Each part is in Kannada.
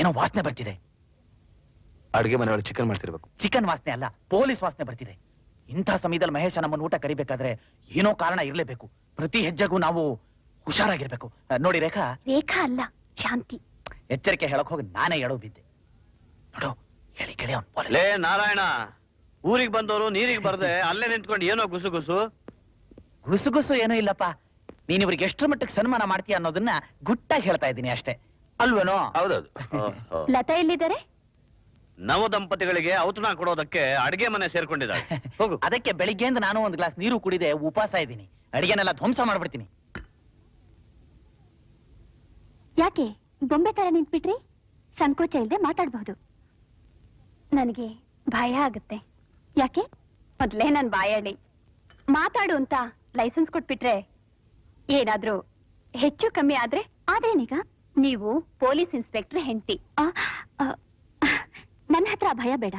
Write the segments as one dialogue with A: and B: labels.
A: ಏನೋ ವಾಸನೆ ಬರ್ತಿದೆ.
B: ಅಡುಗೆ ಮನೆಯೊಳಗೆ ಚಿಕನ್ ಮಾಡ್ತಿರ್ಬೇಕು.
A: ಚಿಕನ್ ವಾಸನೆ ಅಲ್ಲ ಪೊಲೀಸ್ ವಾಸನೆ ಬರ್ತಿದೆ. ಇಂಥ ಸಮಯದಲ್ಲಿ ಮಹೇಶ ನಮ್ಮನ್ನು ಊಟ ಕರಿಬೇಕಾದ್ರೆ ಏನೋ ಕಾರಣ ಇರಲೇಬೇಕು. ಪ್ರತಿ ಹೆಜ್ಜೆಗೂ ನಾವು ಹುಷಾರಾಗಿರ್ಬೇಕು. ಆ, ನೋಡಿ ರೇಖಾ.
C: ರೇಖಾ ಅಲ್ಲ ಶಾಂತಿ.
A: ಎಚ್ಚರಿಕೆ ಹೇಳಕ್ ಹೋಗಿ ನಾನೇ ಎಡವು ಬಿದ್ದೆ. ನೋಡು ಹೇಳಿ ಕೇಳಿ ಅವ್ನು ಪೊಲೀಸ್.
D: ಲೇ ನಾರಾಯಣ ಊರಿಗೆ ಬಂದವರು ನೀರಿಗೆ ಬರ್ದೆ ಅಲ್ಲೇ ನಿಂತ್ಕೊಂಡು ಏನೋ ಗುಸು ಗುಸು
A: ಗುಸುಗುಸು ಏನೂ ಇಲ್ಲಪ್ಪ. ನೀನ್ ಇವ್ರಿಗೆ ಎಷ್ಟರ ಮಟ್ಟಿಗೆ ಸನ್ಮಾನ ಮಾಡ್ತೀಯ ಅನ್ನೋದನ್ನ ಗುಟ್ಟಾಗಿ ಹೇಳ್ತಾ ಇದ್ದೀನಿ ಅಷ್ಟೇ. ಅಲ್ವೇನೋ?
B: ಹೌದೌದು.
C: ಲತಾ ಎಲ್ಲಿದ್ದಾರೆ?
D: ನವ ದಂಪತಿಗಳಿಗೆ ಔತಣ ಕೊಡೋದಕ್ಕೆ ಅಡಿಗೆ ಮನೆ ಸೇರ್ಕೊಂಡಿದ್ದಾರೆ. ಹೋಗು.
A: ಅದಕ್ಕೆ ಬೆಳಿಗ್ಗೆಯಿಂದ ನಾನು ಒಂದು ಗ್ಲಾಸ್ ನೀರು ಕುಡಿದೆ ಉಪವಾಸ ಇದ್ದೀನಿ. ಅಡಿಗೆನೆಲ್ಲ ಧ್ವಂಸ ಮಾಡ್ಬಿಡ್ತೀನಿ.
C: ಯಾಕೆ? ಬೊಂಬೆ ತರ ನಿಂತ್ಬಿಟ್ರಿ? ಸಂಕೋಚ ಇಲ್ಲದೆ ಮಾತಾಡಬಹುದು. ನನಗೆ ಭಯ ಆಗುತ್ತೆ. ಯಾಕೆ? ಮೊದಲೇ ನಾನು ಬಾಯಳ್ಳಿ ಮಾತಾಡು ಅಂತ ಲೈಸೆನ್ಸ್ ಕೊಟ್ಬಿಟ್ರೆ ಏನಾದ್ರೂ ಹೆಚ್ಚು ಕಮ್ಮಿ ಆದ್ರೆ ಅದೇನೀಗ ನೀವು ಪೊಲೀಸ್ ಇನ್ಸ್ಪೆಕ್ಟರ್ ಹೆಂಡತಿ. ನನ್ನ ಹತ್ರ ಭಯ ಬೇಡ.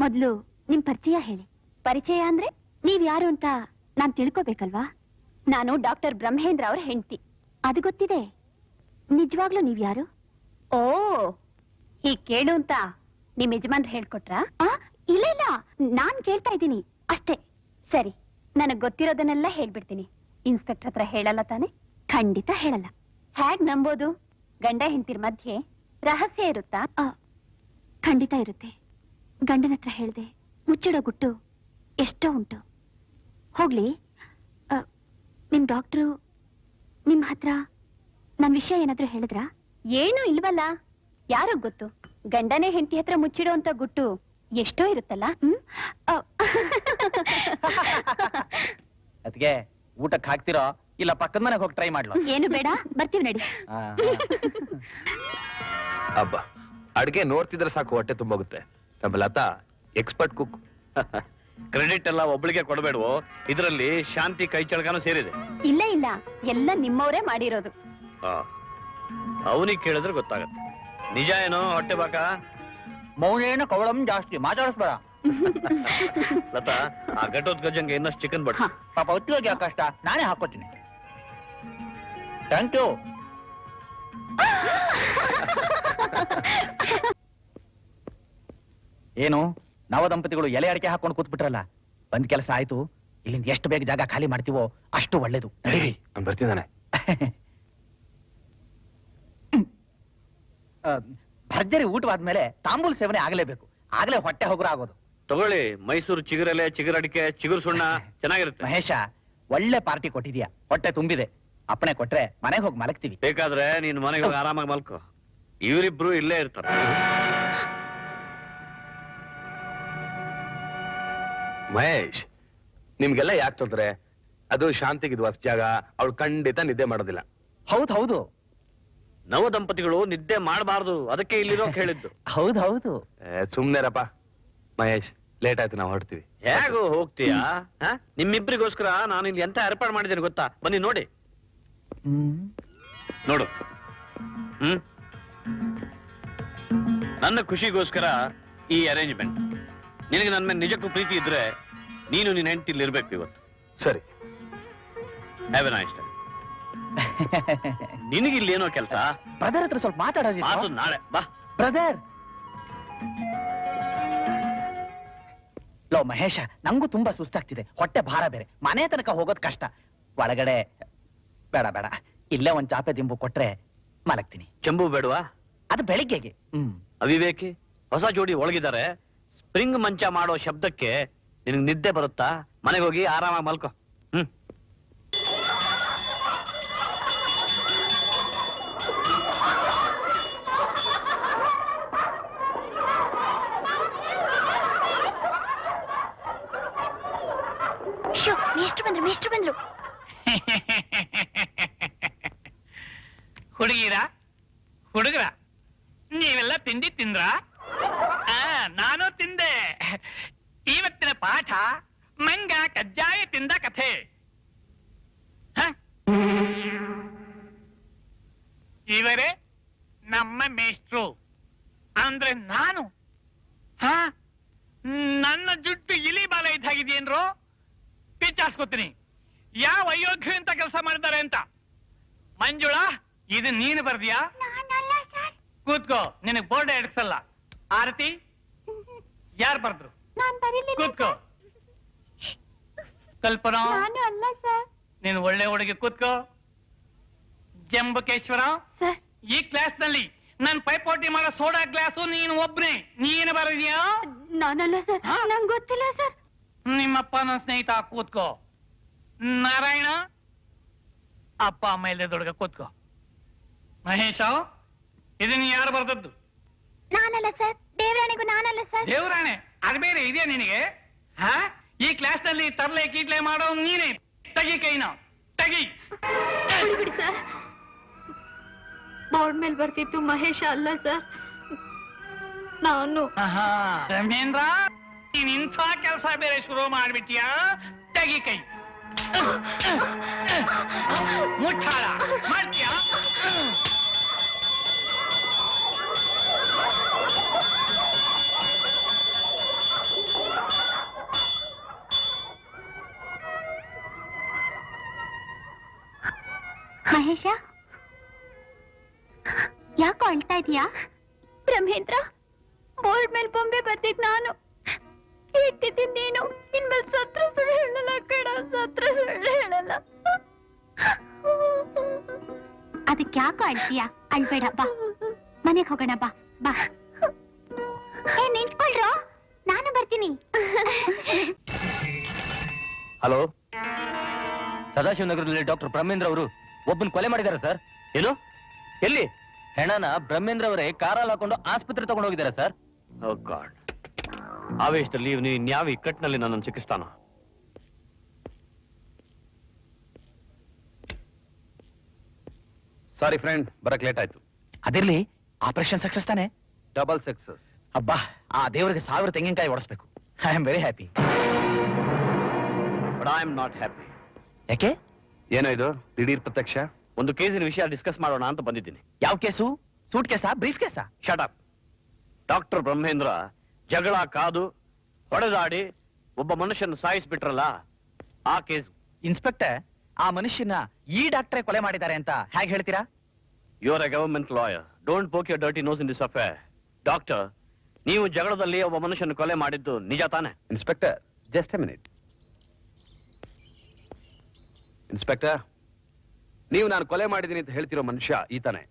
C: ಮೊದಲು ನಿಮ್ ಪರಿಚಯ ಹೇಳಿ. ಪರಿಚಯ ಅಂದ್ರೆ ನೀವ್ ಯಾರು ಅಂತ ನಾನ್ ತಿಳ್ಕೋಬೇಕಲ್ವಾ? ನಾನು ಡಾಕ್ಟರ್ ಬ್ರಹ್ಮೇಂದ್ರ ಅವ್ರ ಹೆಂಡತಿ. ಅದು ಗೊತ್ತಿದೆ. ನಿಜವಾಗ್ಲೂ ನೀವ್ ಯಾರು? ಓ ಹೀಗ್ ಕೇಳು ಅಂತ ನಿಮ್ ಯಜಮಾನ್ರು ಹೇಳ್ಕೊಟ್ರ? ಇಲ್ಲ ಇಲ್ಲ. ನಾನ್ ಕೇಳ್ತಾ ಇದ್ದೀನಿ. ಅಷ್ಟೇ. ಸರಿ, ನನಗ್ ಗೊತ್ತಿರೋದನ್ನೆಲ್ಲ ಹೇಳ್ಬಿಡ್ತೀನಿ. ಇನ್ಸ್ಪೆಕ್ಟರ್ ಹತ್ರ ಹೇಳಲ್ಲ ತಾನೆ? ಖಂಡಿತ ಹೇಳಲ್ಲ. ಹೇಗ್ ನಂಬೋದು? ಗಂಡ ಹೆಂಡತಿರ್ ಮಧ್ಯೆ ರಹಸ್ಯ ಇರುತ್ತಾ? ಖಂಡಿತ ಇರುತ್ತೆ. ಗಂಡನ ಹತ್ರ ಹೇಳ್ದೆ ಮುಚ್ಚಿಡೋ ಗುಟ್ಟು ಎಷ್ಟೋ ಉಂಟು. ಹೋಗ್ಲಿ. ನಿಮ್ ಡಾಕ್ಟ್ರು ನಿಮ್ ಹತ್ರ ನನ್ ವಿಷಯ ಏನಾದ್ರೂ ಹೇಳಿದ್ರ? ಏನೂ ಇಲ್ವಲ್ಲ. ಯಾರೋ ಗೊತ್ತು. ಗಂಡನೇ ಹೆಂಡತಿ ಹತ್ರ ಮುಚ್ಚಿಡೋ ಅಂತ ಗುಟ್ಟು ಎಷ್ಟೋ ಇರುತ್ತಲ್ಲ. ಹ್ಮ್? ಆ,
A: ಅದಕ್ಕೆ ಊಟಕ್ಕೆ ಹಾಕ್ತಿರೋ ಇಲ್ಲ ಪಕ್ಕದ ಮನೆಗೆ ಹೋಗಿ ಟ್ರೈ ಮಾಡ್ಲೋ?
C: ಏನು ಬೇಡ ಬರ್ತೀವಿ ನಡಿ.
A: ಅಬ್ಬ
B: ಹಬ್ಬ ಅಡುಗೆ ನೋಡ್ತಿದ್ರೆ ಸಾಕು ಹೊಟ್ಟೆ ತುಂಬೋಗುತ್ತೆ ನಮ್ಮ ಲತಾ ಎಕ್ಸ್ಪರ್ಟ್ ಕುಕ್
D: ಕ್ರೆಡಿಟ್ ಎಲ್ಲ ಒಬ್ಳಿಗೆ ಕೊಡಬೇಡವು? ಇದರಲ್ಲಿ ಶಾಂತಿ ಕೈ ಚಳಕನೂ ಸೇರಿದೆ.
C: ಇಲ್ಲ ಇಲ್ಲ ಎಲ್ಲ ನಿಮ್ಮವರೇ ಮಾಡಿರೋದು.
D: ಅವನಿಗೆ ಕೇಳಿದ್ರೆ ಗೊತ್ತಾಗತ್ತೆ. ನಿಜ ಏನೋ ಹೊಟ್ಟೆ ಬಾಕ?
A: ಮೌನೇನ ಕವಳಂ ಜಾಸ್ತಿ ಮಾತಾಡಿಸ್ಬೇಡ.
D: ಲತಾ ಆ ಘಟೋತ್ಕಜಂಗೆ ಇನ್ನಷ್ಟು ಚಿಕನ್
C: ಬಡ.
A: ಪಾಪ ಹೋಗಿ ಯಾಕೆ ಕಷ್ಟ ನಾನೇ ಹಾಕೋತೀನಿ. Thank you. ಏನು? ನವ ದಂಪತಿಗಳು ಎಲೆ ಅಡಿಕೆ ಹಾಕೊಂಡು ಕೂತ್ಬಿಟ್ರಲ್ಲ? ಬಂದ್ ಕೆಲಸ ಆಯ್ತು. ಇಲ್ಲಿಂದ ಎಷ್ಟು ಬೇಗ ಜಾಗ ಖಾಲಿ ಮಾಡ್ತೀವೋ ಅಷ್ಟು ಒಳ್ಳೇದು. ನಡೀರಿ
B: ಅವ್ನು ಬರ್ತಿದ್ದಾನೆ.
A: ಆ, ಭರ್ಜರಿ ಊಟವಾದ್ಮೇಲೆ ತಾಂಬೂಲ್ ಸೇವನೆ ಆಗಲೇಬೇಕು. ಆಗಲೇ ಹೊಟ್ಟೆ ಹೋಗ್ರ ಆಗೋದು.
D: ತಗೊಳ್ಳಿ ಮೈಸೂರು ಚಿಗುರೆಲೆ ಚಿಗುರಡಿಕೆ ಚಿಗುರು ಸುಣ್ಣ ಚೆನ್ನಾಗಿರುತ್ತೆ.
A: ಮಹೇಶ ಒಳ್ಳೆ ಪಾರ್ಟಿ ಕೊಟ್ಟಿದ್ಯಾ? ಹೊಟ್ಟೆ ತುಂಬಿದೆ. ಅಪ್ಪಣೆ ಕೊಟ್ರೆ ಮನೆಗೆ ಹೋಗಿ ಮಲಗ್ತೀವಿ.
D: ಬೇಕಾದ್ರೆ ನೀನ್ ಮನೆಗೆ ಹೋಗಿ ಆರಾಮಾಗಿ ಮಲ್ಕೋ. ಇವರಿಬ್ರು ಇಲ್ಲೇ ಇರ್ತಾರೆ.
B: ಮಹೇಶ್ ನಿಮ್ಗೆಲ್ಲ ಯಾಕೆ ತೊಂದ್ರೆ? ಅದು ಶಾಂತಿಗಿದ್ ವಸ್ ಜಾಗ ಅವಳು ಖಂಡಿತ ನಿದ್ದೆ ಮಾಡೋದಿಲ್ಲ.
A: ಹೌದ್ ಹೌದು.
D: ನವ ದಂಪತಿಗಳು ನಿದ್ದೆ ಮಾಡಬಾರ್ದು. ಅದಕ್ಕೆ ಇಲ್ಲಿರೋ ಹೇಳಿದ್ದು
A: ಹೌದು ಹೌದು.
B: ಏ, ಸುಮ್ನೆರಪ್ಪ. ಮಹೇಶ್ ಲೇಟ್ ಆಯ್ತು ನಾವು ಹೊರಡ್ತೀವಿ
D: ಹೇಗೋ ಹೋಗ್ತೀಯಾ? ಹ? ನಿಮ್ಮಿಬ್ರಿಗೋಸ್ಕರ ನಾನು ಇಲ್ಲಿ ಎಂತ ಏರ್ಪಾಡು ಮಾಡಿದ್ದೀನಿ ಗೊತ್ತಾ? ಬನ್ನಿ ನೋಡಿ. ನೋಡು. ಹ್ಮ್? ನನ್ನ ಖುಷಿಗೋಸ್ಕರ ಈ ಅರೇಂಜ್ಮೆಂಟ್ ನಿನಗೆ ನನ್ನ ಮೇಲೆ ನಿಜಕ್ಕೂ ಪ್ರೀತಿ ಇದ್ರೆ ನೀನು ನಿನ್ನ ಹೆಂಡತಿ ಇರ್ಬೇಕು ಇವತ್ತು.
B: ಸರಿ.
D: ಹ್ಯಾವ್ ಎ ನೈಸ್ ನಿನಗೆ ಇಲ್ಲಿ ಏನೋ ಕೆಲಸ?
A: ಬ್ರದರ್ ಹತ್ರ ಸ್ವಲ್ಪ
D: ಮಾತು ನಾಳೆ. ಬಾ.
A: ಬ್ರದರ್ ಲೋ ಮಹೇಶ ನಂಗೂ ತುಂಬಾ ಸುಸ್ತಾಗ್ತಿದೆ. ಹೊಟ್ಟೆ ಭಾರ ಬೇರೆ. ಮನೆ ತನಕ ಹೋಗೋದ್ ಕಷ್ಟ. ಒಳಗಡೆ ಬೇಡ ಬೇಡ. ಇಲ್ಲೇ ಒಂದ್ ಚಾಪೆ ದಿಂಬು ಕೊಟ್ರೆ ಮಲಗ್ತೀನಿ.
D: ಚೆಂಬು ಬೇಡವಾ?
A: ಅದು ಬೆಳಿಗ್ಗೆಗೆ. ಹ್ಮ್.
D: ಅವಿವೇಕಿ ಹೊಸ ಜೋಡಿ ಒಳಗಿದ್ದಾರೆ. ಸ್ಪ್ರಿಂಗ್ ಮಂಚ ಮಾಡೋ ಶಬ್ದಕ್ಕೆ ನಿನಗೆ ನಿದ್ದೆ ಬರುತ್ತಾ? ಮನೆಗೆ ಹೋಗಿ ಆರಾಮಾಗಿ ಮಲ್ಕೋ. ಹ್ಮ್.
C: ಶೋ ಮೇಷ್ಟ್ರು ಬಂದ್ರು ಮೇಷ್ಟ್ರು ಬಂದ್ರು.
E: ಹುಡುಗಿರ? ಹುಡುಗರ? ನೀವೆಲ್ಲ ತಿಂಡಿ ತಿಂದ್ರ? ನಾನು ತಿಂದೆ. ಇವತ್ತಿನ ಪಾಠ ಮಂಗ ಕಜ್ಜಾಯ ತಿಂದ ಕಥೆ? ಇವರೇ ನಮ್ಮ ಮೇಷ್ಟ್ರು. ಅಂದ್ರೆ ನಾನು? ಹ? ನನ್ನ ಜುಟ್ಟು ಇಲಿ ಬಾಲ ಇದ್ದಾಗಿದೆಯೇನ್ರು? ವಿಚಾರಿಸ್ಕೋತೀನಿ ಯಾವ ಅಯೋಗ್ಯ ಅಂತ ಕೆಲಸ ಮಾಡಿದ್ದಾರೆ ಅಂತ? ಮಂಜುಳಾ? ಇದು ನೀನು ಬರ್ದಿಯಾ? ಕೂತ್ಕೋ ನಿನಗ್ ಬೋರ್ಡ್ ಎಡ್ಸಲ್ಲ. ಆರತಿ ಯಾರು ಬರ್ದ್ರು? ಕೂತ್ಕೋ. ಕಲ್ಪನಾ.
C: ನಾನು
E: ಒಳ್ಳೆ ಹುಡುಗಿ ಕೂತ್ಕೋ. ಜಂಬಕೇಶ್ವರ ಈ ಕ್ಲಾಸ್ನಲ್ಲಿ ನನ್ ಪೈಪೋಟಿ ಮಾಡೋ ಸೋಡಾ ಗ್ಲಾಸು ನೀನು ಒಬ್ನೇ. ನೀನು ಬರದ್ಯಾ?
C: ನಾನಲ್ಲ ಸರ್.
E: ಹಾ?
C: ನಂಗೆ ಗೊತ್ತಿಲ್ಲ ಸರ್.
E: ನಿಮ್ಮಪ್ಪ ನನ್ನ ಸ್ನೇಹಿತ ಕೂತ್ಕೋ. ನಾರಾಯಣ ಅಪ್ಪ ಅಮ್ಮ ಇಲ್ಲದೆ ದೊಡ್ಗ ಕೂತ್ಕೋ. ಮಹೇಶ ಇದನ್ನ ಯಾರು ಬರ್ದದ್ದು?
C: ನಾನಲ್ಲ ಸರ್. ದೇವರಾಣಿಗೂ ನಾನಲ್ಲ ಸರ್.
E: ದೇವರಾಣೆ ಅದ್ ಬೇರೆ ಇದೆಯಾ ನಿನಗೆ? ಹಾ? ಈ ಕ್ಲಾಸ್ನಲ್ಲಿ ತರ್ಲೆ ಕೀಟ್ಲೆ ಮಾಡೋ ನೀನೇ. ತಗಿ ಕೈನ. ತಗಿ.
C: ಬಿಡಿ ಸರ್. ಬೋರ್ಡ್ ಮೇಲೆ ಬರ್ತಿತ್ತು ಮಹೇಶ ಅಲ್ಲ ಸರ್. ನಾನು.
E: ಆಹಾ, ನೀನ್ ಇಂಥ ಕೆಲಸ ಬೇರೆ ಶುರು ಮಾಡ್ಬಿಟ್ಟಿಯಾ ತಗಿ ಕೈ. ಮುಟ್ಟಾಳ ಮಾಡ್ತೀಯಾ?
C: ಮಹೇಶ? ಯಾಕೋ ಅಳ್ತಾ ಇದೀಯಾ? ಬ್ರಹ್ಮೇಂದ್ರ ಬೋರ್ಡ್ ಮೇಲೆ ಬೊಂಬೆ ಬರ್ತಿದ್ ನಾನು. ಇಟ್ಟಿದ್ದೀನಿ ನೀನು. ಇನ್ಮೇಲೆ ಸತ್ರ ಸುಳ್ಳು ಹೇಳಲ್ಲ ಕಡ ಸತ್ರ ಸುಳ್ಳು ಹೇಳಲ್ಲ. ಅದಕ್ಕೆ ಯಾಕೋ ಅಳ್ತೀಯಾ? ಅಳ್ಬೇಡ ಬಾ. ಮನೆಗೆ ಹೋಗೋಣ ಬಾ. ಬಾ. ಏ ನಿಂತ್ಕೊಳ್ರು. ನಾನು ಬರ್ತೀನಿ.
D: ಹಲೋ. ಸದಾಶಿವನಗರದಲ್ಲಿ ಡಾಕ್ಟರ್ ಬ್ರಹ್ಮೇಂದ್ರ ಅವರು ಒಬ್ಬನ್ ಕೊಲೆ ಮಾಡಿದಾರೆ ಸರ್. ಏನು? ಎಲ್ಲಿ? ಹೆಣನ ಬ್ರಹ್ಮೇಂದ್ರ ಅವರೇ ಕಾರಲ್ಲಿ ಹಾಕೊಂಡು ಆಸ್ಪತ್ರೆ ತಗೊಂಡು ಹೋಗಿದ್ದಾರೆ ಸರ್. ಗಾಡ್. ಆವೇಶದಲ್ಲಿ ನೀವು ಇನ್ಯಾವ ಇಕ್ಕಟ್ಟಿನಲ್ಲಿ ನನ್ನನ್ನು ಚಿಕಿತ್ಸಾನ
B: ಸಾರಿ ಫ್ರೆಂಡ್ ಬರಕ್ ಲೇಟ್ ಆಯ್ತು.
A: ಅದಿರ್ಲಿ ಆಪರೇಷನ್ ಸಕ್ಸಸ್ ತಾನೆ?
B: ಡಬಲ್ ಸಕ್ಸಸ್
A: ಅಬ್ಬಾ ಆ ದೇವರಿಗೆ ಸಾವಿರ ತೆಂಗಿನಕಾಯಿ ಓಡಿಸ್ಬೇಕು I am very happy
D: but I am not happy
A: ಯಾಕೆ?
B: ಏನೋ ಇದು? ದಿಢೀರ್ ಪ್ರತ್ಯಕ್ಷ?
D: ಒಂದು ಕೇಸಿನ ವಿಷಯ ಡಿಸ್ಕಸ್ ಮಾಡೋಣ ಅಂತ ಬಂದಿದ್ದೀನಿ.
A: ಯಾವ ಕೇಸು? ಸೂಟ್ ಕೇಸಾ ಬ್ರೀಫ್ ಕೇಸಾ
D: ಶಟಪ್ ಡಾಕ್ಟರ್ ಬ್ರಹ್ಮೇಂದ್ರ ಜಗಳ ಕಾದು ಹೊಡೆದಾಡಿ ಒಬ್ಬ ಮನುಷ್ಯನ ಸಾಯಿಸ್ಬಿಟ್ರಲ್ಲ ಆ ಕೇಸ್.
A: ಇನ್ಸ್ಪೆಕ್ಟರ್ ಆ ಮನುಷ್ಯನ ಈ ಡಾಕ್ಟ್ರೇ ಕೊಲೆ ಮಾಡಿದ್ದಾರೆ ಅಂತ ಹೇಗೆ ಹೇಳ್ತೀರಾ?
D: You are a government lawyer don't poke your dirty nose in this affair doctor ನೀವು ಜಗಳದಲ್ಲಿ ಒಬ್ಬ ಮನುಷ್ಯನ ಕೊಲೆ ಮಾಡಿದ್ದು ನಿಜ ತಾನೆ?
B: Inspector just a minute inspector ನೀವು ನಾನು ಕೊಲೆ ಮಾಡಿದ್ದೀನಿ ಅಂತ ಹೇಳ್ತಿರೋ ಮನುಷ್ಯ ಈತನೇ.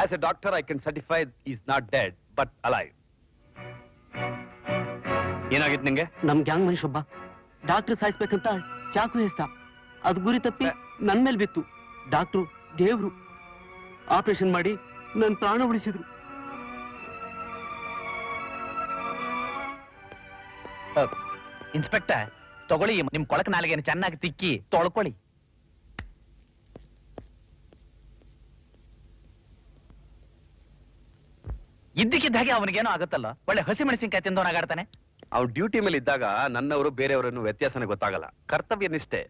B: As a doctor I can certify is not dead but alive
D: ಏನಾಗಿತ್ತು ನಿಂಗೆ?
F: ನಮ್ ಗ್ಯಾಂಗ್ ಮನುಷ್ಯ ಒಬ್ಬ. ಡಾಕ್ಟರ್ ಸಾಯಿಸ್ಬೇಕಂತ ಚಾಕು ಎಸ್ತ ಅದು ಗುರಿ ತಪ್ಪಿ ನನ್ ಮೇಲೆ ಬಿತ್ತು. ಡಾಕ್ಟ್ರು ದೇವ್ರು ಆಪರೇಷನ್ ಮಾಡಿ ನನ್ ಪ್ರಾಣ ಉಳಿಸಿದ್ರು.
A: ಇನ್ಸ್ಪೆಕ್ಟರ್ ತಗೊಳ್ಳಿ ನಿಮ್ ಕೊಳಕ ನಾಲಿಗೆ ಚೆನ್ನಾಗಿ ತಿಕ್ಕಿ ತೊಳ್ಕೊಳ್ಳಿ. ಇದ್ದಕ್ಕಿದ್ದ ಹಾಗೆ ಅವನಿಗೇನೋ ಆಗುತ್ತಲ್ಲ. ಒಳ್ಳೆ ಹಸಿ ಮೆಣಸಿನಕಾಯಿ ತಿಂದು ಆಗಾಡ್ತಾನೆ
B: ಅವ್ರ ಡ್ಯೂಟಿ ಮೇಲೆ ಇದ್ದಾಗ ನನ್ನವರು ಬೇರೆಯವರನ್ನು ವ್ಯತ್ಯಾಸನೇ ಗೊತ್ತಾಗಲ್ಲ. ಕರ್ತವ್ಯ ನಿಷ್ಠೆ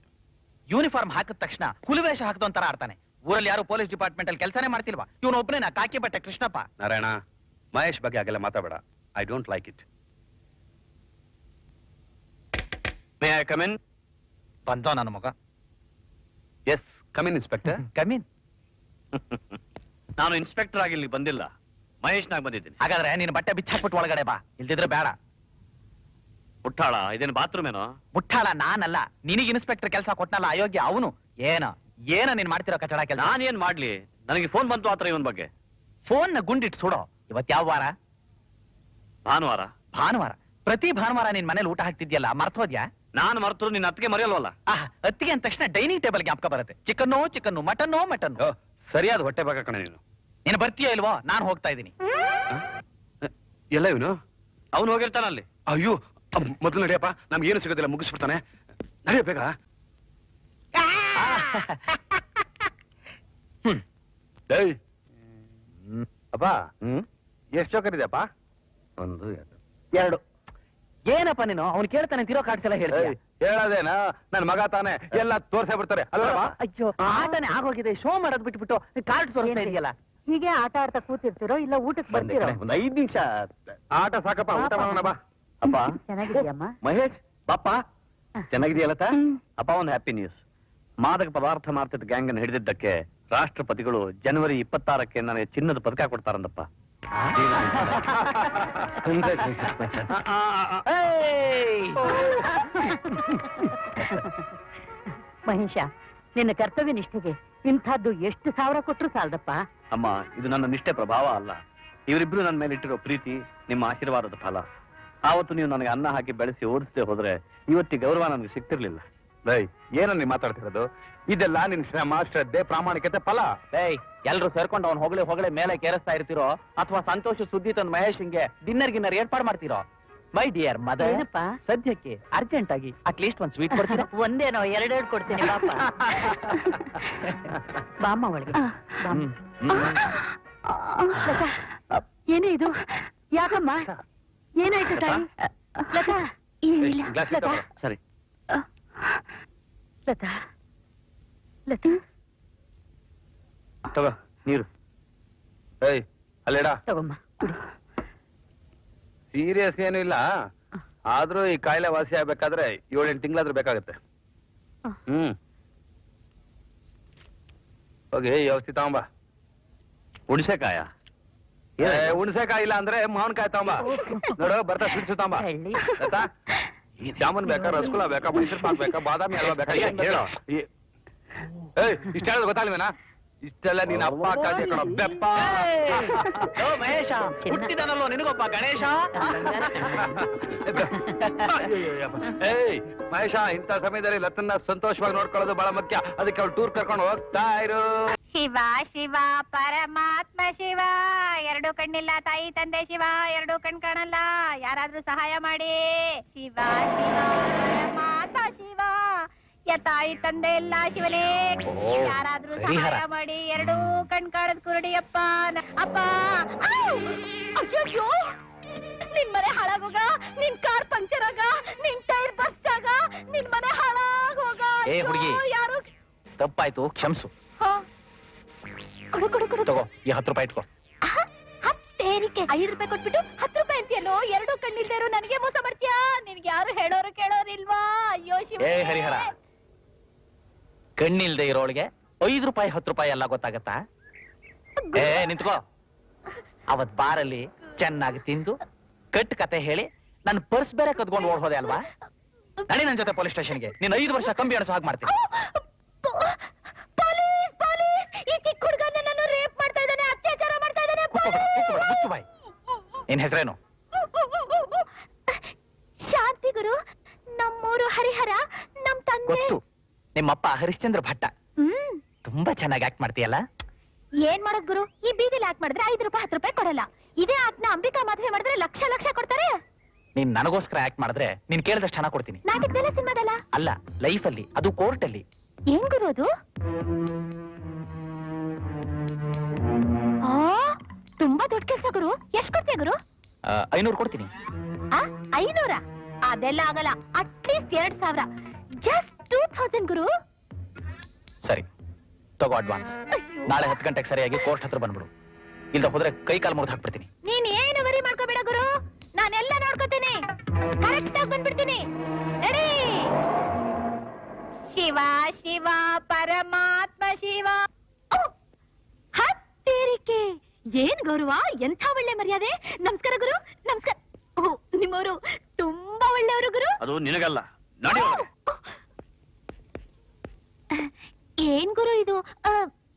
A: ಯೂನಿಫಾರ್ಮ್ ಹಾಕಿದ ತಕ್ಷಣ ಹುಲಿವೇಷ ಹಾಕಿದೊಂತರ ಆಡ್ತಾನೆ. ಊರಲ್ಲಿ ಯಾರು ಪೊಲೀಸ್ ಡಿಪಾರ್ಟ್ಮೆಂಟ್ ಅಲ್ಲಿ ಕೆಲಸನೇ ಮಾಡ್ತಿಲ್ವಾ? ಇವನು ಒಬ್ಬನೇನ ಕಾಕಿ ಬಟ್ಟೆ ಕೃಷ್ಣಪ್ಪ.
B: ನಾರಾಯಣ ಮಹೇಶ್ ಬಗ್ಗೆ ಆಗಲ್ಲ ಮಾತಾಡಬೇಡ. I don't like it
D: may I come in
A: ಬಂದೋ ನನ್ನ ಮಗ.
B: Yes come in inspector
A: come in
D: ನಾನು ಇನ್ಸ್ಪೆಕ್ಟರ್ ಆಗಿ ಇಲ್ಲಿ ಬಂದಿಲ್ಲ. ಮಹೇಶ್ನಾಗ್ ಬಂದಿದ್ದೀನಿ.
A: ಹಾಗಾದ್ರೆ ನೀನು ಬಟ್ಟೆ ಬಿಚ್ಚಾಕ್ಬಿಟ್ಟು ಒಳಗಡೆ ಬಾ. ಇಲ್ದಿದ್ರೆ ಬೇಡ.
D: ಮುಟ್ಟಾಳ? ಇದೇನು ಬಾತ್ರೂಮ್ ಏನೋ?
A: ಮುಟ್ಟಾಳ ನಾನಲ್ಲ. ನಿನಗೆ ಇನ್ಸ್ಪೆಕ್ಟರ್ ಕೆಲಸ ಕೊಟ್ಟನಲ್ಲ ಅಯೋಗ್ಯ ಅವನು. ಏನ ಏನ ನೀನ್ ಮಾಡ್ತಿರೋ ಕಚಡ ಕೆಲಸ?
D: ನಾನೇನ್ ಮಾಡ್ಲಿ? ನನಗೆ ಫೋನ್ ಬಂತು ಆತರ ಇವನ್ ಬಗ್ಗೆ.
A: ಫೋನ್ನ ಗುಂಡಿಟ್ ಸುಡೋ. ಇವತ್ ಯಾವ ವಾರ?
D: ಭಾನುವಾರ.
A: ಭಾನುವಾರ. ಪ್ರತಿ ಭಾನುವಾರ ನಿನ್ ಮನೇಲಿ ಊಟ ಹಾಕ್ತಿದ್ಯಲ್ಲ ಮರ್ತೋದ್ಯಾ?
D: ನಾನು ಮರ್ತರು ನಿನ್ನ ಅತ್ತಿಗೆ ಮರೆಯಲ್ವಲ್ಲ?
A: ಆಹ್ ಅತ್ತಿಗೆ ಅಂದ ತಕ್ಷಣ ಡೈನಿಂಗ್ ಟೇಬಲ್ ಜ್ಞಾಪಕ ಬರುತ್ತೆ. ಚಿಕನ್ನೋ ಚಿಕನ್ನು ಮಟನ್ನೋ ಮಟನ್
B: ಸರಿಯಾದ ಹೊಟ್ಟೆ ಭಾಗ ಕಣ ನೀನು?
A: ನೀನು ಬರ್ತೀಯಾ ಇಲ್ವೋ? ನಾನು ಹೋಗ್ತಾ ಇದ್ದೀನಿ.
B: ಎಲ್ಲ ಇವನು?
D: ಅವನು ಹೋಗಿರ್ತಾನಲ್ಲಿ
B: ಅಯ್ಯೋ ಅಮ್, ಮೊದಲು ನಡೆಯಪ್ಪ ನಮ್ಗೆ ಏನು ಸಿಗೋದಿಲ್ಲ ಮುಗಿಸ್ಬಿಡ್ತಾನೆ. ನಡೆಯ ಬೇಗ. ಏಯ್ ಅಪ್ಪ
D: ಹ್ಮ್?
B: ಎಷ್ಟು ಇದೆಯಪ್ಪ ಒಂದು
A: ಎರಡು. ಏನಪ್ಪ ನೀನು? ಅವ್ನು ಕೇಳ್ತಾನೆ ತಿರೋ ಕಾಡ್ಸೆಲ್ಲ ಹೇಳಿ
B: ಹೇಳದೇನ? ನನ್ ಮಗ ತಾನೆ. ಎಲ್ಲ ತೋರ್ಸೇ ಬಿಡ್ತಾರೆ. ಅಲ್ವಾ
A: ಅಯ್ಯೋ ಆಟನೇ ಆಗೋಗಿದೆ. ಶೋ ಮಾಡೋದ್ ಬಿಟ್ಬಿಟ್ಟು ಕಾರ್ಡ್ ತೋರಿಸ್ತಾ ಇದೆಯಲ್ಲ.
G: ಹೀಗೆ ಆಟ ಆಡ್ತಾ ಕೂತಿರ್ತಿರೋ ಇಲ್ಲ ಊಟಕ್ಕೆ ಬರ್ತಿರೋ?
B: ಒಂದ್ ಐದ್ ನಿಮಿಷ. ಆಟ ಸಾಕಪ್ಪ ಊಟ ಮಾಡೋಣ ಬಾ.
D: ಅಪ್ಪ.
G: ಚೆನ್ನಾಗಿದ್ಯಮ್ಮ
D: ಮಹೇಶ್ ಪಾಪ ಚೆನ್ನಾಗಿದೆಯಲ್ಲ ಅಪ್ಪ ಒಂದು ಹ್ಯಾಪಿ ನ್ಯೂಸ್ ಮಾದಕ ಪದಾರ್ಥ ಮಾರ್ತಿದ್ದ ಗ್ಯಾಂಗ್ ಅನ್ನು ಹಿಡಿದಿದ್ದಕ್ಕೆ ರಾಷ್ಟ್ರಪತಿಗಳು ಜನವರಿ ಇಪ್ಪತ್ತಾರಕ್ಕೆ ನನಗೆ ಚಿನ್ನದ ಪದಕ ಕೊಡ್ತಾರಂದಪ್ಪ.
G: ಮಹೇಶ ನಿನ್ನ ಕರ್ತವ್ಯ ನಿಷ್ಠೆಗೆ ಇಂಥದ್ದು ಎಷ್ಟು ಸಾವಿರ ಕೊಟ್ಟರು ಸಾಲದಪ್ಪ?
D: ಅಮ್ಮ ಇದು ನನ್ನ ನಿಷ್ಠೆ ಪ್ರಭಾವ ಅಲ್ಲ. ಇವರಿಬ್ರು ನನ್ನ ಮೇಲೆ ಇಟ್ಟಿರೋ ಪ್ರೀತಿ ನಿಮ್ಮ ಆಶೀರ್ವಾದದ ಫಲ. ಆವತ್ತು ನೀವು ನನಗೆ ಅನ್ನ ಹಾಕಿ ಬೆಳೆಸಿ ಓದಿಸದೆ ಹೋದ್ರೆ ಇವತ್ತಿ ಗೌರವ ನನಗೆ ಸಿಗ್ತಿರ್ಲಿಲ್ಲ.
B: ರೈ ಏನ ನೀವು ಮಾತಾಡ್ತಿರೋದು? ಇದೆಲ್ಲ ನಿನ್ ಶ್ರಮ ಶ್ರದ್ಧೆ ಪ್ರಾಮಾಣಿಕತೆ ಫಲ.
A: ಏಯ್ ಎಲ್ರು ಸೇರ್ಕೊಂಡು ಅವ್ನು ಹೊಗಳೆ ಹೊಗಳೆ ಮೇಲೆ ಕೇರಿಸ್ತಾ ಇರ್ತಿರೋ ಅಥವಾ ಸಂತೋಷ ಸುದ್ದಿ ತಂದ್ ಮಹೇಶ್ ಹಿಂಗೆ ಡಿನ್ನರ್ ಗಿನ್ನರ್ ಏರ್ಪಾಡು ಮಾಡ್ತಿರೋ? ಮೈ ಡಿಯರ್ ಮದರ್
G: ಏನಪ್ಪ?
A: ಸದ್ಯಕ್ಕೆ ಅರ್ಜೆಂಟ್ ಆಗಿ ಅಟ್ಲೀಸ್ಟ್ ಒಂದ್ ಸ್ವೀಟ್ ಕೊಡ್ತೀರಾ?
G: ಒಂದೇನೋ ಎರಡೆರಡು ಕೊಡ್ತೀನಿ ಪಾಪ. ಬಾಮ್ಮ ಒಳಗೆ.
H: ಆ,
G: ಬಾಮ್ಮ.
A: ಹ್ಮ್. ಹ್ಮ್.
G: ಲತಾ, ಏನೇ ಇದು? ಯಾಕಮ್ಮ? ಏನಾಯ್ತು ತಾಯಿ? ಲತಾ.
H: ಏನಿಲ್ಲ
G: ಲತಾ.
D: ಸರಿ.
G: ಲತಾ. ಲತಾ.
D: ತಗೋ ನೀರು.
B: ಏಯ್ ಅಲ್ಲೇಡ?
G: ತಗೊಮ್ಮ ಕುಡಿ.
B: ಸೀರಿಯಸ್ ಏನು ಇಲ್ಲ. ಆದ್ರೂ ಈ ಕಾಯಿಲೆ ವಾಸಿ ಆಗ್ಬೇಕಾದ್ರೆ ಏಳೆಂಟು ತಿಂಗಳಾದ್ರೂ ಬೇಕಾಗತ್ತೆ. ಹ್ಮ್. ಹೋಗಿ ಈ ಔಷಧಿ ತಗೊಂಬ.
D: ಹುಣಸೆಕಾಯ?
B: ಏ, ಹುಣ್ಸೆಕಾಯಿ ಇಲ್ಲ ಅಂದ್ರೆ ಮಾವಿನಕಾಯಿ ತಗೊಂಬ. ನೋಡು ಬರ್ತಾ ಸ್ವೀಟ್ಸ್ ತಗೊಂಬ. ಆಯ್ತಾ? ಈ ಜಾಮೂನ್ ಬೇಕಾ ರಸಗುಲ್ಲ ಬೇಕಾ ಮೈಸೂರು ಪಾಕ್ ಬೇಕಾ ಬಾದಾಮಿ ಅಲ್ವಾ ಬೇಕಾ ಹೇಳೋ. ಏಯ್ ಇಷ್ಟ ಹೇಳೋದು ಗೊತ್ತಾಗ್ಲಿವೇನಾ ಇಷ್ಟೆಲ್ಲ ನೀನ್ ಅಪ್ಪ ಕಣೋ, ಬೆಪ್ಪ.
A: ಓ ಮಹೇಶ. ಹುಟ್ಟಿದನಲ್ಲೋ ನಿನಗೊಬ್ಬ ಗಣೇಶ?
B: ಏಯ್ ಮಹೇಶ ಇಂಥ ಸಮಯದಲ್ಲಿ ಲತನ್ನ ಸಂತೋಷವಾಗಿ ನೋಡ್ಕೊಳ್ಳೋದು ಬಹಳ ಮುಖ್ಯ. ಅದಕ್ಕೆ ಅವ್ಳು ಟೂರ್ ಕರ್ಕೊಂಡು ಹೋಗ್ತಾ ಇರು.
H: ಶಿವ ಶಿವ ಪರಮಾತ್ಮ ಶಿವ. ಎರಡು ಕಣ್ಣಿಲ್ಲ ತಾಯಿ ತಂದೆ ಶಿವ ಎರಡು ಕಣ್ ಕಾಣಲ್ಲ ಯಾರಾದ್ರೂ ಸಹಾಯ ಮಾಡಿ. ಶಿವ ಶಿವ ಪರಮಾತ್ಮ ಶಿವ. ಯ ತಾಯಿ ತಂದೆ ಎಲ್ಲ ಶಿವನೇ.
A: ಓ,
H: ಯಾರಾದ್ರೂ
A: ಹರಿಹರ.
H: ಸಹಾಯ ಮಾಡಿ ಎರಡು ಕಣ್ ಕಾಣದ್ ಕುರುಡಿಯಪ್ಪ ನ- ಅಪ್ಪ. ನಿಮ್ ಅಯ್ಯಯ್ಯೋ! ನಿನ್ ಮನೆ ಹಾಳಾಗೋಗ? ನಿನ್ ಕಾರ್ ಪಂಕ್ಚರ್ ಆಗ? ನಿನ್ ಟೈರ್ ಬಸ್ಟ್ ಆಗ? ನಿನ್ ಮನೆ ಹಾಳಾಗೋಗ?
A: ಏ,
H: ಅಯ್ಯೋ,
A: ಹುಡ್ಗಿ.
H: ಯಾರು?
A: ತಪ್ಪಾಯ್ತು ಕ್ಷಮಿಸು.
H: ಹಾ. ಕೊಡು ಕೊಡು ಕೊಡು.
A: ತಗೋ ಈ ಹತ್ತು ರೂಪಾಯಿ ಇಟ್ಕೋ.
H: ಆಹಾ, ಹತ್ತೇರಿಕೆ ಐದು ರೂಪಾಯಿ ಕೊಟ್ಬಿಟ್ಟು ಹತ್ತು ರೂಪಾಯಿ ಅಂತೀಯಲ್ಲೋ? ಎರಡು ಕಣ್ಣಿಲ್ದೇ ಇರೋ ನನಗೆ ಮೋಸ ಮಾಡ್ತೀಯಾ? ನಿನ್ಗೆ ಯಾರು ಹೇಳೋರು ಕೇಳೋರಿಲ್ವಾ? ಅಯ್ಯೋ ಶಿವ
A: ಏ ಹರಿಹರ. ಕಣ್ಣಿಲ್ದೆ ಇರೋಳಿಗೆ ಐದು ರೂಪಾಯಿ ಹತ್ತು ರೂಪಾಯಿ ಎಲ್ಲ ಗೊತ್ತಾಗತ್ತಾ? ಏ ನಿಂತ್ಕೋ. ಅವತ್ ಬಾರಲ್ಲಿ ಚೆನ್ನಾಗಿ ತಿಂದು ಕಟ್ ಕತೆ ಹೇಳಿ ನನ್ನ ಪರ್ಸ್ ಬೇರೆ ಕದ್ಕೊಂಡು ಓಡ್ ಹೋದೆ ಅಲ್ವಾ? ನಡಿ ನನ್ ಜೊತೆ ಪೊಲೀಸ್ ಸ್ಟೇಷನ್ಗೆ. ನೀನ್ ಐದು ವರ್ಷ ಕಂಬಿ ಅಣಸೋ ಹಾಗೆ ಮಾಡ್ತೀನಿ. ಮುಚ್ಚು ಬಾಯ್. ನಿನ್ ಹೆಸರೇನು?
H: ಶಾಂತಿ ಗುರು ನಮ್ಮೂರು ಹರಿಹರ ನಮ್ ತಂದೆ.
A: ಗೊತ್ತು. ನಿಮ್ಮಪ್ಪ ಹರಿಶ್ಚಂದ್ರ ಭಟ್ಟ.
H: ಹ್ಮ್.
A: ತುಂಬಾ ಚೆನ್ನಾಗಿ ಆಕ್ಟ್ ಮಾಡ್ತೀಯಲ್ಲ?
H: ಏನ್ ಮಾಡೋದ್ ಗುರು? ಈ ಬೀದಿಲಿ ಆಕ್ಟ್ ಮಾಡಿದ್ರೆ ಐದು ರೂಪಾಯಿ ಹತ್ತು ರೂಪಾಯಿ ಕೊಡಲ್ಲ. ಇದೇ ಆಕ್ಟ್ನ ಅಂಬಿಕಾ ಮದುವೆ ಮಾಡಿದ್ರೆ ಲಕ್ಷ ಲಕ್ಷ ಕೊಡ್ತಾರೆ?
A: ನೀನ್ ನನಗೋಸ್ಕರ ಆಕ್ಟ್ ಮಾಡಿದ್ರೆ ನೀನ್ ಕೇಳಿದಷ್ಟು ಹಣ ಕೊಡ್ತೀನಿ.
H: ನಾಟಕದಲ್ಲ ಸಿನಿಮಾದಲ್ಲ?
A: ಅಲ್ಲ ಲೈಫಲ್ಲಿ ಅದು ಕೋರ್ಟಲ್ಲಿ.
H: ಏನ್ ಗುರು ಅದು? ಆ, ತುಂಬಾ ದೊಡ್ಡ ಕೆಲ್ಸ ಗುರು. ಎಷ್ಟ್ ಕೊಡ್ತೀಯ ಗುರು?
A: ಐನೂರು ಕೊಡ್ತೀನಿ.
H: ಆ ಐನೂರ? ಅದೆಲ್ಲ ಆಗಲ್ಲ. ಅಟ್ಲೀಸ್ಟ್ ಎರಡ್ ಸಾವಿರ. ಜಸ್ಟ್ ಟೂ ಥೌಸಂಡ್ ಗುರು.
A: ಸರಿ ತಗೋ ಅಡ್ವಾನ್ಸ್ ನಾಳೆ ಹತ್ತು ಗಂಟೆಗೆ ಸರಿಯಾಗಿ ಕೋರ್ಟ್ ಹತ್ರ ಬಂದ್ಬಿಡು. ಇಲ್ದ ಹೋದ್ರೆ ಕೈ ಕಾಲು ಮುರಿದು ಹಾಕ್ಬಿಡ್ತೀನಿ.
H: ನೀನ್ ಏನು ವರಿ ಮಾಡ್ಕೋಬೇಡ ಗುರು? ನಾನೆಲ್ಲ ನೋಡ್ಕೋತೀನಿ. ಕರೆಕ್ಟ್ ಆಗಿ ಬಂದ್ಬಿಡ್ತೀನಿ. ರೆಡಿ ಶಿವ ಶಿವ ಪರಮಾತ್ಮ ಶಿವ. ಹತ್ತೇರಿಕೆ. ಏನ್ ಗೌರವ ಎಂಥ ಒಳ್ಳೆ ಮರ್ಯಾದೆ? ನಮಸ್ಕಾರ ಗುರು. ನಮಸ್ಕಾರ. ಓ ನಿಮ್ಮವರು ತುಂಬಾ ಒಳ್ಳೆಯವರು ಗುರು.
D: ಅದು ನಿನಗಲ್ಲ ನಡಿ.
H: ಏನ್ ಗುರು ಇದು?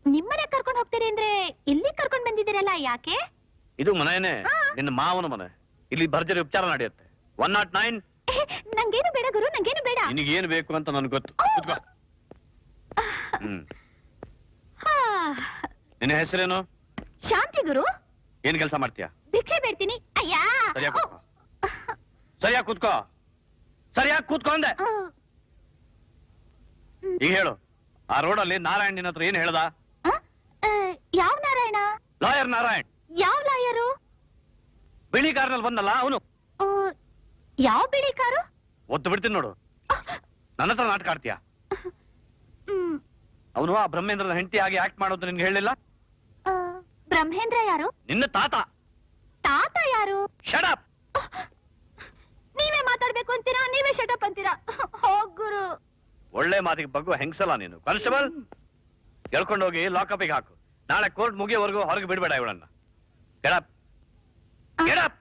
H: ನಿಮ್ಮನೆ ಕರ್ಕೊಂಡು ಹೋಗ್ತೀರಿ ಅಂದ್ರೆ ಇಲ್ಲಿ ಕರ್ಕೊಂಡು ಬಂದಿದ್ದೀರಲ್ಲ ಯಾಕೆ?
D: ಇದು ಮನೆಯೇ ನಿನ್ನ ಮಾವನ ಮನೆ. ಇಲ್ಲಿ ಭರ್ಜರಿ ಉಪಚಾರ ನಡೆಯುತ್ತೆ. ಒನ್ ನಾಟ್ ನೈನ್
H: ನಂಗೇನು ಬೇಡ ಗುರು ನಂಗೇನು ಬೇಡ.
D: ನಿನಗೇನು ಬೇಕು ಅಂತ ನನ್ಗೆ ಗೊತ್ತು. ಕೂತ್ಕೋ. ಹ್ಮ್.
H: ಹಾ,
D: ನಿನ್ನ ಹೆಸರೇನು?
H: ಶಾಂತಿ ಗುರು.
D: ಏನ್ ಕೆಲಸ ಮಾಡ್ತೀಯಾ?
H: ಭಿಕ್ಷೆ ಬೇಡ್ತೀನಿ. ಅಯ್ಯಾ.
D: ಸರಿಯಾಗಿ ಕೂತ್ಕೋ. ಸರಿಯಾಗಿ ಕೂತ್ಕೋ. ಸರಿಯಾಗಿ ಕೂತ್ಕೋ ಅಂದೆ.
H: ಆ,
D: ಈಗ ಹೇಳು. ಆ ರೋಡಲ್ಲಿ ನಾರಾಯಣ್ ನಿನ್ನ ಹತ್ರ ಏನ್ ಹೇಳ್ದ?
H: ಯಾವ ನಾರಾಯಣ?
D: ಲಾಯರ್ ನಾರಾಯಣ್.
H: ಯಾವ ಲಾಯರು?
D: ಬಿಳಿ ಕಾರ್ನಲ್ಲಿ ಬಂದಲ್ಲ ಅವನು.
H: ಯಾವ ಬಿಳಿ ಕಾರು?
D: ಒತ್ತು ಬಿಡ್ತೀನಿ ನೋಡು. ನನ್ನ ಹತ್ರ ನಾಟಕ ಆಡ್ತೀಯ? ಅವನು ಆ ಬ್ರಹ್ಮೇಂದ್ರನ ಹೆಂಡತಿ ಆಗಿ ಆಕ್ಟ್ ಮಾಡೋದು ನಿನ್ಗೆ ಹೇಳಿಲ್ಲ?
H: ಬ್ರಹ್ಮೇಂದ್ರ ಯಾರು?
D: ನಿನ್ನ ತಾತ.
H: ತಾತ ಯಾರು?
D: ಶಡಪ್
H: ನೀವೇ ಮಾತಾಡ್ಬೇಕು ಅಂತೀರಾ? ನೀವೇ ಶಡಪ್ ಅಂತೀರಾ? ಹೋಗ್ ಗುರು.
D: ಒಳ್ಳೆ ಮಾತಿಗೆ ಬಗ್ಗು ಹೆಂಗ್ಸಲ್ಲ ನೀನು. ಕಾನ್ಸ್ಟೇಬಲ್ ಎಳ್ಕೊಂಡೋಗಿ ಲಾಕಪ್ಪಿಗೆ ಹಾಕು. ನಾಳೆ ಕೋರ್ಟ್ ಮುಗಿಯೋವರೆಗೂ ಹೊರಗೆ ಬಿಡಬೇಡ ಇವಳನ್ನ. ಗೆಡಪ್ ಗೆಡಪ್